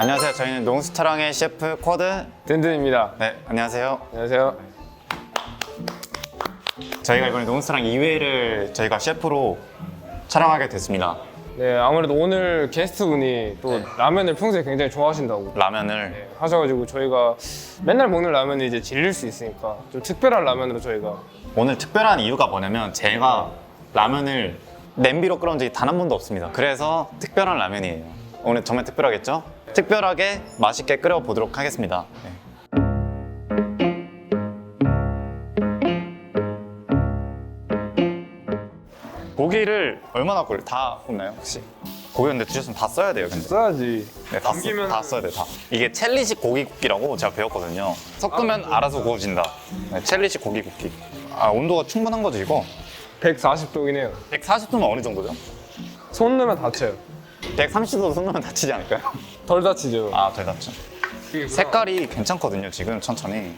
안녕하세요. 저희는 농수타랑의 셰프 쿼드. 든든입니다. 네, 안녕하세요. 안녕하세요. 저희가 이번에 농수타랑 2회를 저희가 셰프로 촬영하게 됐습니다. 네, 아무래도 오늘 게스트분이 또 라면을 평소에 굉장히 좋아하신다고 라면을 하셔가지고 저희가 맨날 먹는 라면이 이제 질릴 수 있으니까 좀 특별한 라면으로 저희가 오늘 특별한 이유가 뭐냐면 제가 라면을 냄비로 끓여온 적이 단 한 번도 없습니다. 그래서 특별한 라면이에요. 오늘 정말 특별하겠죠? 특별하게 맛있게 끓여 보도록 하겠습니다. 네. 고기를 얼마나 끓여? 다 굽나요 혹시? 고기 근데 드셨으면 다 써야 돼요 근데 써야지. 네, 다, 써, 남기면은- 다 써야 돼 다. 이게 첼리식 고기 굽기라고 제가 배웠거든요 섞으면 알아서 구워진다 네, 첼리식 고기 굽기 아 온도가 충분한 거죠 이거? 140도긴 해요. 140도면 어느 정도죠? 손 넣으면 다쳐요. 130도 손으면 다치지 않을까요? 덜 다치죠. 아, 덜 다쳐. 색깔이 괜찮거든요, 지금 천천히.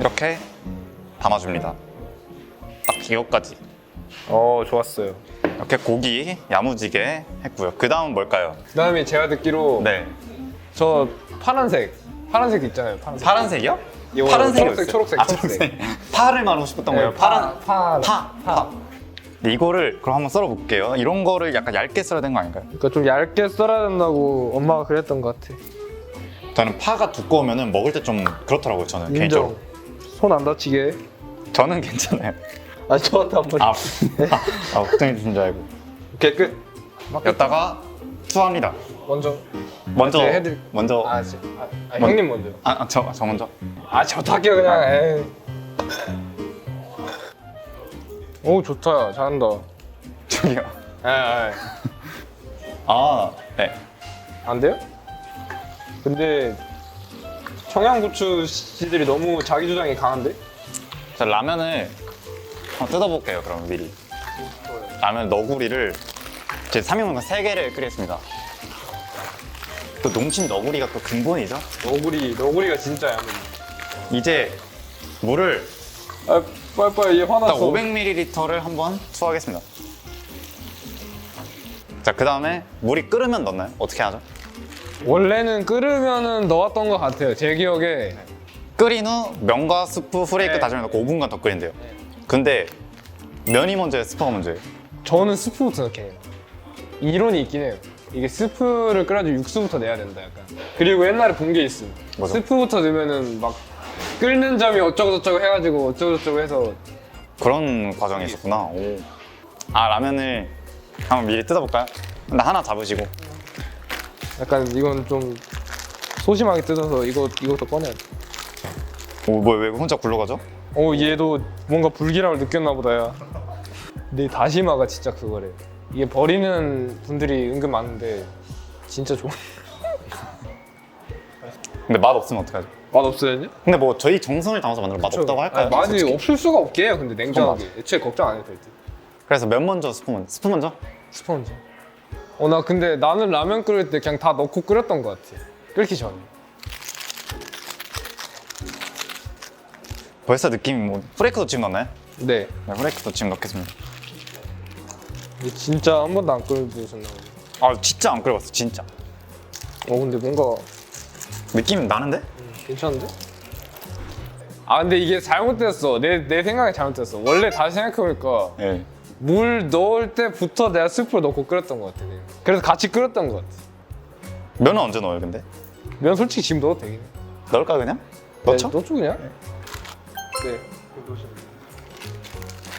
이렇게 담아줍니다. 딱 이것까지. 어, 좋았어요. 이렇게 고기 야무지게 했고요. 그 다음은 뭘까요? 그 다음에 제가 듣기로 네. 저 파란색, 파란색 있잖아요. 파란색. 파란색이요? 이거 파란색이 초록색, 어딨어요? 초록색, 아, 초록색. 파를 말하고 싶었던 거예요. 네, 파란 파, 파, 파. 네, 이거를 그럼 한번 썰어볼게요. 이런 거를 약간 얇게 썰어야 되는 거 아닌가요? 그러니까 좀 얇게 썰어야 된다고 엄마가 그랬던 것 같아. 저는 파가 두꺼우면 먹을 때 좀 그렇더라고요, 저는 개인적으로. 손 안 다치게. 저는 괜찮아요. 아, 저한테 한 번. 아, 아 걱정해 주신 줄 알고. 오케이, 끝. 여기다가 투하합니다. 먼저. 먼저 네, 해드릴- 먼저 아, 지- 아, 아 형님 먼저. 아, 아, 저, 저 먼저. 아, 저도 할게요, 그냥. 에이. 오, 좋다. 잘한다. 저기요. 에, 에. 아, 네. 안 돼요? 근데 청양고추 씨들이 너무 자기 주장이 강한데? 자, 라면을 한번 뜯어볼게요, 그럼 미리. 라면 너구리를 제 3인분간 3개를 끓였습니다. 또 농심 너구리가 또 근본이죠? 너구리, 너구리가 진짜야. 이제 물을 아, 빨리빨리 얘 일단 화났어. 500ml를 한번 투하하겠습니다. 자, 그 다음에 물이 끓으면 넣나요? 어떻게 하죠? 원래는 끓으면은 넣었던 것 같아요. 제 기억에 끓인 후 면과 스프, 후레이크 네. 다져서 넣고 5분간 더 끓인대요. 근데 면이 먼저예요, 스프가 먼저예요? 저는 스프부터 넣긴 해요. 이론이 있긴 해요. 이게 스프를 끓여도 육수부터 내야 된다 약간. 그리고 옛날에 본 게 있어. 뭐죠? 스프부터 넣으면은 막 끓는 점이 어쩌고저쩌고 해가지고 어쩌고저쩌고 해서 그런 과정이 있었구나. 오. 아 라면을 한번 미리 뜯어볼까요? 나 하나 잡으시고. 약간 이건 좀 소심하게 뜯어서 이거 이것도 꺼내야 돼. 오, 뭐왜 혼자 굴러가죠? 어 얘도 뭔가 불길함을 느꼈나 보다야. 근데 다시마가 진짜 그거래. 이게 버리는 분들이 은근 많은데 진짜 좋아. 근데 맛 없으면 어떡하죠? 맛 없어요? 근데 뭐 저희 정성을 담아서 만들면 맛 없다고 할까요? 아니, 맛이 솔직히? 없을 수가 없게. 근데 냉정하게. 애초에 걱정 안 해도 될 듯. 그래서 면 먼저 스프 먼저 스프 먼저? 스펀지. 어 나 근데 나는 라면 끓일 때 그냥 다 넣고 끓였던 것 같아. 끓기 전에. 벌써 느낌이 뭐 후레이크도 지금 넣나요? 네. 네 후레이크도 지금 넣겠습니다 이게 진짜 한 번도 안 끓여주셨나 보네. 아 진짜 안 끓여봤어 진짜 어 근데 뭔가 느낌 나는데? 괜찮은데? 아 근데 이게 잘못됐어. 내, 내 생각이 잘못됐어. 원래 다시 생각해보니까 네물 넣을 때부터 내가 스프를 넣고 끓였던 것 같아. 그냥. 그래서 같이 끓였던 것 같아. 면은 언제 넣어요 근데? 면 솔직히 지금 넣어도 되긴 해. 넣을까 그냥? 넣죠? 네, 넣죠 그냥? 네.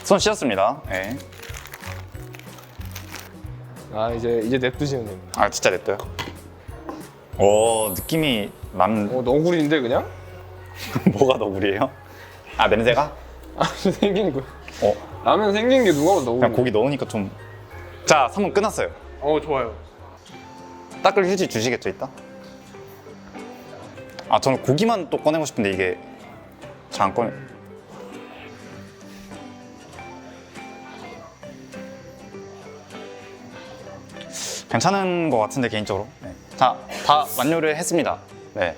손 씻었습니다 네. 아 이제 이제 냅두시면 됩니다. 아 진짜 냈어요? 오 느낌이 난어 너구리인데 그냥? 뭐가 너구리예요? 아 냄새가? 아 생긴 거. 어 라면 생긴 게 누가 봐도 너구리. 그냥 고기 넣으니까 좀. 자, 3분 끝났어요. 어 좋아요. 닦을 휴지 주시겠죠, 이따? 아, 저는 고기만 또 꺼내고 싶은데 이게 잘 안 꺼내. 괜찮은 것 같은데 개인적으로. 네. 자, 다 완료를 했습니다. 네.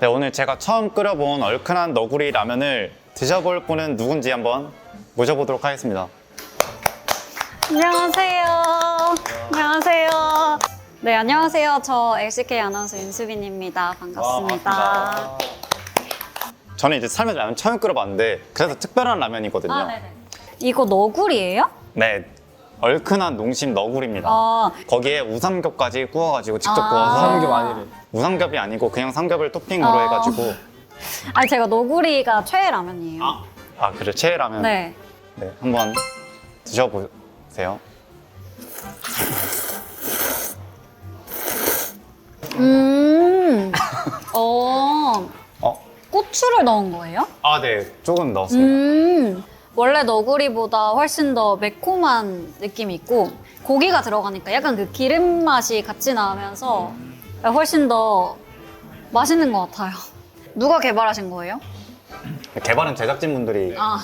네, 오늘 제가 처음 끓여본 얼큰한 너구리 라면을 드셔볼 분은 누군지 한번 모셔보도록 하겠습니다. 안녕하세요. 안녕하세요. 네, 안녕하세요. 저 LCK 아나운서 윤수빈입니다. 반갑습니다. 저는 이제 삶에서 라면 처음 끓여봤는데 그래서 특별한 라면이거든요. 아, 네네. 이거 너구리예요? 네, 얼큰한 농심 너구리입니다. 아, 거기에 우삼겹까지 구워가지고 직접 아. 구워서 삼겹 아니래. 우삼겹이 아니고 그냥 삼겹을 토핑으로 아. 해가지고 아니 제가 너구리가 최애 라면이에요. 아, 아 그래 최애 라면 네. 네, 한번 드셔보세요. 음. 어. 어, 고추를 넣은 거예요? 아, 네, 조금 넣었습니다. 음. 원래 너구리보다 훨씬 더 매콤한 느낌이 있고 고기가 들어가니까 약간 그 기름 맛이 같이 나면서 훨씬 더 맛있는 것 같아요. 누가 개발하신 거예요? 개발은 제작진분들이 아,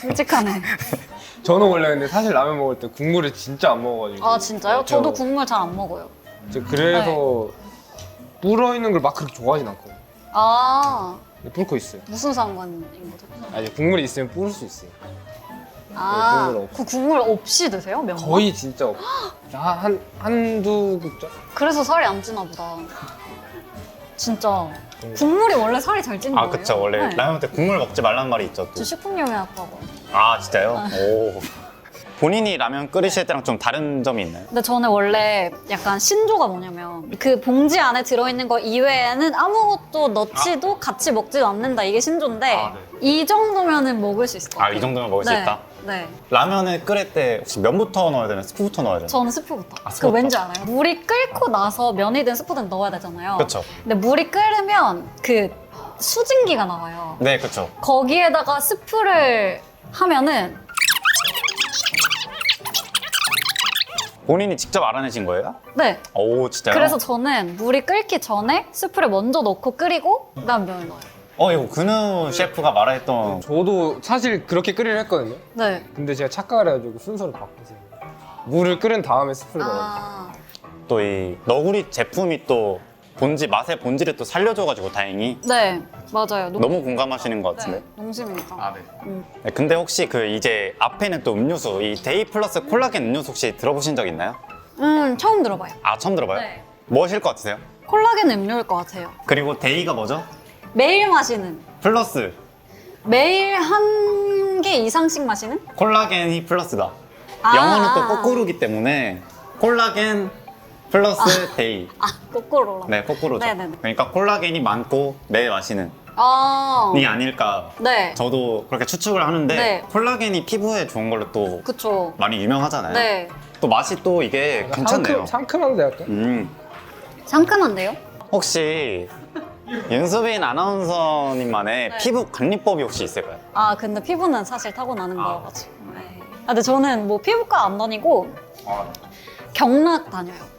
솔직하네. 저는 원래 근데 사실 라면 먹을 때 국물을 진짜 안 먹어가지고. 아 진짜요? 저- 저도 국물 잘 안 먹어요. 저 그래서 불어 있는 걸 막 그렇게 좋아하진 않거든요. 아 불고 있어요. 무슨 상관인 거죠? 아니 국물이 있으면 불을 수 있어요. 아, 국물 없이. 그 국물 없이 드세요? 면? 거의 진짜 없. 한, 한 한두 국자? 그래서 살이 안 찌나 보다. 진짜 국물이 원래 살이 잘 찌는 아, 거예요? 그쵸. 원래 네. 라면 때 국물 먹지 말라는 말이 있죠. 또. 저 식품영양학과고. 아, 진짜요? 오. 본인이 라면 끓이실 때랑 좀 다른 점이 있나요? 근데 저는 원래 약간 신조가 뭐냐면 그 봉지 안에 들어있는 거 이외에는 아무것도 넣지도 같이 먹지도 않는다 이게 신조인데 아, 네. 이 정도면은 먹을 수 있을 것 아, 같아요. 이 정도면 먹을 수 네. 있다? 네. 라면을 끓일 때 혹시 면부터 넣어야 되나 스프부터 넣어야 되나? 저는 스프부터. 아, 그 스프부터. 왠지 알아요? 물이 끓고 나서 면이든 스프든 넣어야 되잖아요. 그쵸. 근데 물이 끓으면 그 수증기가 나와요. 네, 그쵸. 거기에다가 스프를 하면은 본인이 직접 알아내신 거예요? 네. 오, 진짜요? 그래서 저는 물이 끓기 전에 스프를 먼저 넣고 끓이고 그다음 면을 넣어요. 어, 이거 근우 셰프가 말했던 저도 사실 그렇게 끓이려 했거든요. 네. 근데 제가 착각을 해가지고 순서를 바꾸세요. 물을 끓인 다음에 스프를 넣어요. 아, 또 이 너구리 제품이 또 본질, 맛의 본질을 또 살려줘가지고 다행히 네, 맞아요. 농- 너무 공감하시는 것 같은데. 네, 농심이니까. 네. 음. 네, 근데 혹시 그 이제 앞에는 또 음료수, 이 데이 플러스 콜라겐 음료수 혹시 들어보신 적 있나요? 음, 처음 들어봐요. 아, 처음 들어봐요? 네. 무엇일 것 같으세요? 콜라겐 음료일 것 같아요. 그리고 데이가 뭐죠? 매일 마시는, 플러스 매일 한 개 이상씩 마시는? 콜라겐이 플러스다. 아. 영어는 또 거꾸로기 때문에 콜라겐 플러스 데이. 아, 거꾸로라. 네, 거꾸로죠. 네네네. 그러니까 콜라겐이 많고 매일 마시는 아, 이 아닐까. 네. 저도 그렇게 추측을 하는데 네. 콜라겐이 피부에 좋은 걸로 또 그쵸. 많이 유명하잖아요. 네. 또 맛이 또 이게 괜찮네요. 상큼, 상큼한데 약간? 음. 상큼한데요? 혹시 윤수빈 아나운서님만의 네. 피부 관리법이 혹시 있을까요? 아, 근데 피부는 사실 타고나는 아. 거여가지고. 네. 아, 근데 저는 뭐 피부과 안 다니고 아, 경락 다녀요.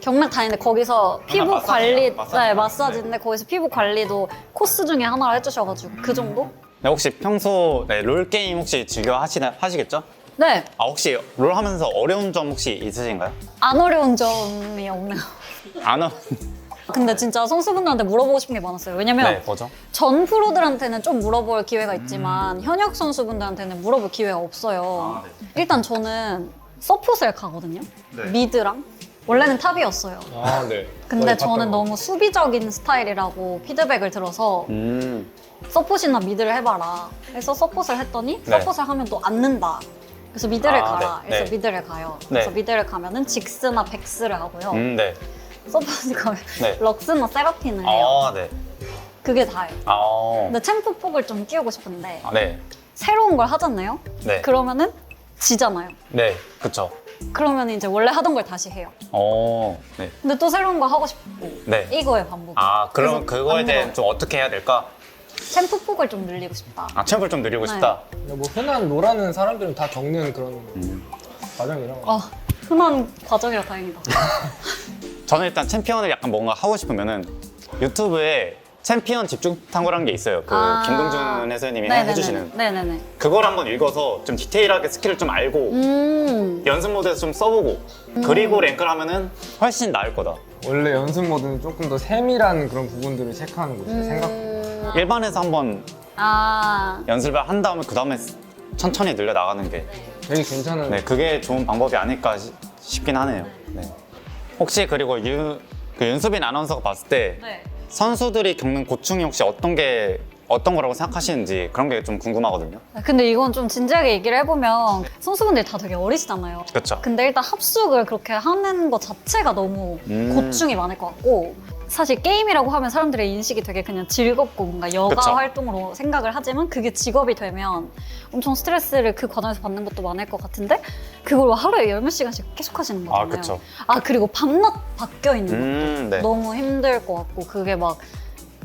경락 다니는데 거기서 피부 마사지나? 관리, 마사지. 네, 마사지인데 거기서 피부 관리도 코스 중에 하나를 해주셔가지고 그 정도? 네, 혹시 평소 네, 롤 게임 혹시 즐겨 하시나 하시겠죠? 네, 아 혹시 롤 하면서 어려운 점 혹시 있으신가요? 안 어려운 점이 없네요. 안 어. 근데 진짜 선수분들한테 물어보고 싶은 게 많았어요. 왜냐면 네, 뭐죠? 전 프로들한테는 좀 물어볼 기회가 있지만 현역 선수분들한테는 물어볼 기회가 없어요. 아, 네. 일단 저는 서폿을 가거든요. 네. 미드랑. 원래는 탑이었어요. 아, 네. 근데 저는. 너무 수비적인 스타일이라고 피드백을 들어서 음. 서폿이나 미드를 해봐라. 그래서 서폿을 했더니 네. 서��을 하면 또 앉는다. 그래서 미드를 아, 가라. 네, 그래서 네. 미드를 가요. 네. 그래서 미드를 가면은 직스나 백스를 하고요. 음, 네. 서폿이 가면 네. 럭스나 세라핀을 해요. 아, 네. 그게 다예요. 아, 근데 챔프 폭을 좀 끼우고 싶은데 아, 네. 새로운 걸 하잖아요. 네. 그러면은 지잖아요. 네. 그쵸. 그러면 이제 원래 하던 걸 다시 해요. 어, 네. 근데 또 새로운 거 하고 싶고 네. 이거의 반복. 아, 그럼 그래서 그거에 안 대해. 좀 어떻게 해야 될까? 챔프 폭을 좀 늘리고 싶다. 아, 챔프를 좀 늘리고 네. 싶다. 근데 뭐 흔한 롤하는 사람들은 다 겪는 그런 음. 과정이라. 고아 흔한 과정이라 다행이다. 저는 일단 챔피언을 약간 뭔가 하고 싶으면은 유튜브에 챔피언 집중 탐구라는 게 있어요. 그 아. 김동준 해설님이 네네네. 해주시는. 네네네. 그걸 한번 읽어서 좀 디테일하게 스킬을 좀 알고 음. 연습 모드에서 좀 써보고 그리고 랭크를 하면은 훨씬 나을 거다. 원래 연습 모드는 조금 더 세밀한 그런 부분들을 체크하는 거죠. 생각. 음. 일반에서 한번 아. 연습을 한 다음에 그 다음에 천천히 늘려 나가는 게 되게 괜찮은 네, 그게 좋은 방법이 아닐까 시- 싶긴 하네요. 네. 혹시 그리고 유, 그 윤수빈 아나운서가 봤을 때 네. 선수들이 겪는 고충이 혹시 어떤 게 어떤 거라고 생각하시는지 그런 게 좀 궁금하거든요. 근데 이건 좀 진지하게 얘기를 해보면 선수분들이 다 되게 어리시잖아요. 그렇죠. 근데 일단 합숙을 그렇게 하는 것 자체가 너무 음. 고충이 많을 것 같고 사실 게임이라고 하면 사람들의 인식이 되게 그냥 즐겁고 뭔가 여가 그쵸. 활동으로 생각을 하지만 그게 직업이 되면 엄청 스트레스를 그 과정에서 받는 것도 많을 것 같은데 그걸 하루에 열몇 시간씩 계속 하시는 아, 거잖아요. 그쵸. 아, 그리고 밤낮 바뀌어 있는 것도 음, 네. 너무 힘들 것 같고 그게 막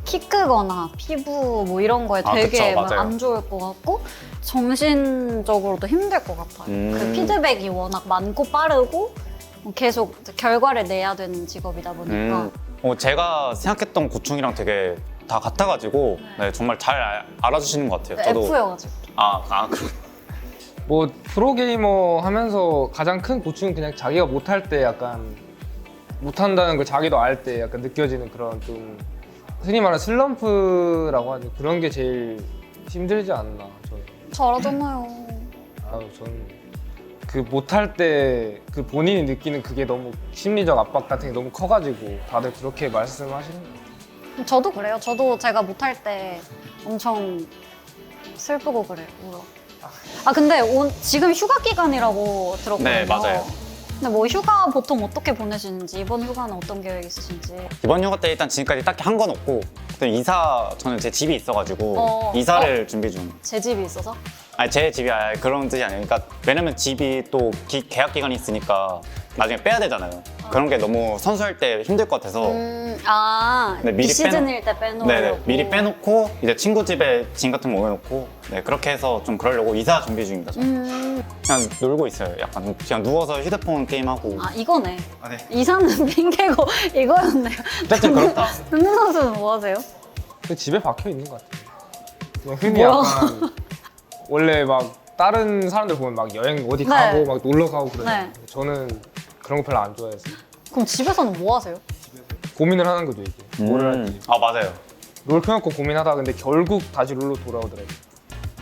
키 크거나 피부 뭐 이런 거에 아, 되게 그쵸, 막 맞아요. 안 좋을 것 같고 정신적으로도 힘들 것 같아요. 음. 그 피드백이 워낙 많고 빠르고 계속 결과를 내야 되는 직업이다 보니까 음, 어, 제가 생각했던 고충이랑 되게 다 같아가지고 네, 정말 잘 알- 알아주시는 것 같아요. 저도. F여가지고. 아, 아 그, 뭐 프로게이머 하면서 가장 큰 고충은 그냥 자기가 못할 때 약간 못한다는 걸 자기도 알 때 약간 느껴지는 그런 좀 흔히 말하는 슬럼프라고 하죠. 그런 게 제일 힘들지 않나 저는. 잘하잖아요. 아유 저는 그 못할 때 그 본인이 느끼는 그게 너무 심리적 압박 같은 게 너무 커가지고 다들 그렇게 말씀하시는 거예요 저도 그래요. 저도 제가 못할 때 엄청 슬프고 그래요. 울어. 아 근데 온- 지금 휴가 기간이라고 들었거든요. 네, 맞아요. 근데 뭐 휴가 보통 어떻게 보내시는지 이번 휴가는 어떤 계획 있으신지 이번 휴가 때 일단 지금까지 딱히 한 건 없고 또 이사 저는 제 집이 있어가지고 어. 이사를 준비 중. 제 집이 있어서 아니 제 집이 아예 그런 뜻이 아니에요. 그러니까 왜냐면 집이 또 기- 계약 기간이 있으니까 나중에 빼야 되잖아요. 그런 게 너무 선수할 때 힘들 것 같아서 음, 아 네, 미리 비시즌일 때 빼놓으려고 네네 미리 빼놓고 이제 친구 집에 짐 같은 거 옮겨놓고 네 그렇게 해서 좀 그러려고 이사 준비 중입니다. 저는. 음, 그냥 놀고 있어요. 약간 그냥 누워서 휴대폰 게임 하고. 아 이거네 아, 네. 이사는 핑계고 이거였네요 어쨌든 그렇다. 은근 선수는 뭐 하세요? 그 집에 박혀 있는 것 같아요 그냥 흔히 뭐야? 약간 원래 막 다른 사람들 보면 막 여행 어디 네. 가고 막 놀러 가고 그래요 네. 저는 그런 거 별로 안 좋아해서 그럼 집에서는 뭐 하세요? 고민을 하는 거죠 이게 뭘 할지 아 맞아요. 롤 켜놓고 고민하다가 근데 결국 다시 롤로 돌아오더라고요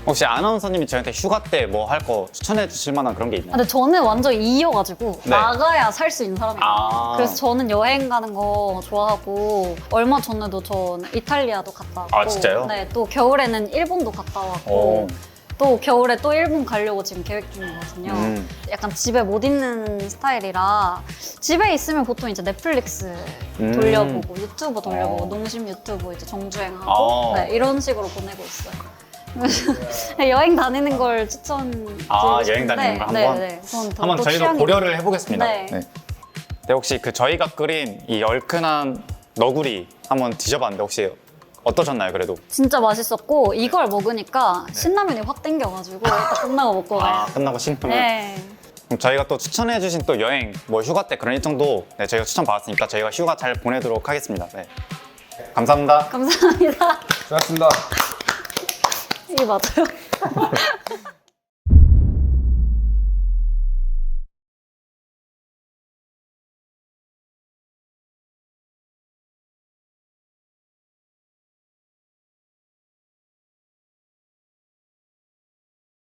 혹시 아나운서님이 저한테 휴가 때 뭐 할 거 추천해 주실 만한 그런 게 아, 있나요? 근데 저는 완전 이어가지고 네. 나가야 살 수 있는 사람이에요. 아. 그래서 저는 여행 가는 거 좋아하고 얼마 전에도 저는 이탈리아도 갔다 왔고 아, 진짜요? 네, 또 겨울에는 일본도 갔다 왔고 오. 또 겨울에 또 일본 가려고 지금 계획 중이거든요. 음. 약간 집에 못 있는 스타일이라 집에 있으면 보통 이제 넷플릭스 음. 돌려보고 유튜브 돌려보고 어. 농심 유튜브 이제 정주행하고 어. 네, 이런 식으로 보내고 있어요. 여행 다니는 걸 추천. 아 여행 다니는 거 한번 네, 네. 그건 더 한번 또 저희도 취향이- 고려를 해보겠습니다. 네. 네. 네, 혹시 그 저희가 끓인 이 얼큰한 너구리 한번 드셔봤는데 혹시 어떠셨나요? 그래도 진짜 맛있었고 이걸 먹으니까 신라면이 확 땡겨가지고 끝나고 먹고 가요. 네. 아 끝나고 신으면 네. 그럼 저희가 또 추천해주신 또 여행 뭐 휴가 때 그런 일정도 네, 저희가 추천 받았으니까 저희가 휴가 잘 보내도록 하겠습니다. 네. 감사합니다. 감사합니다. 고맙습니다 이게 맞아요?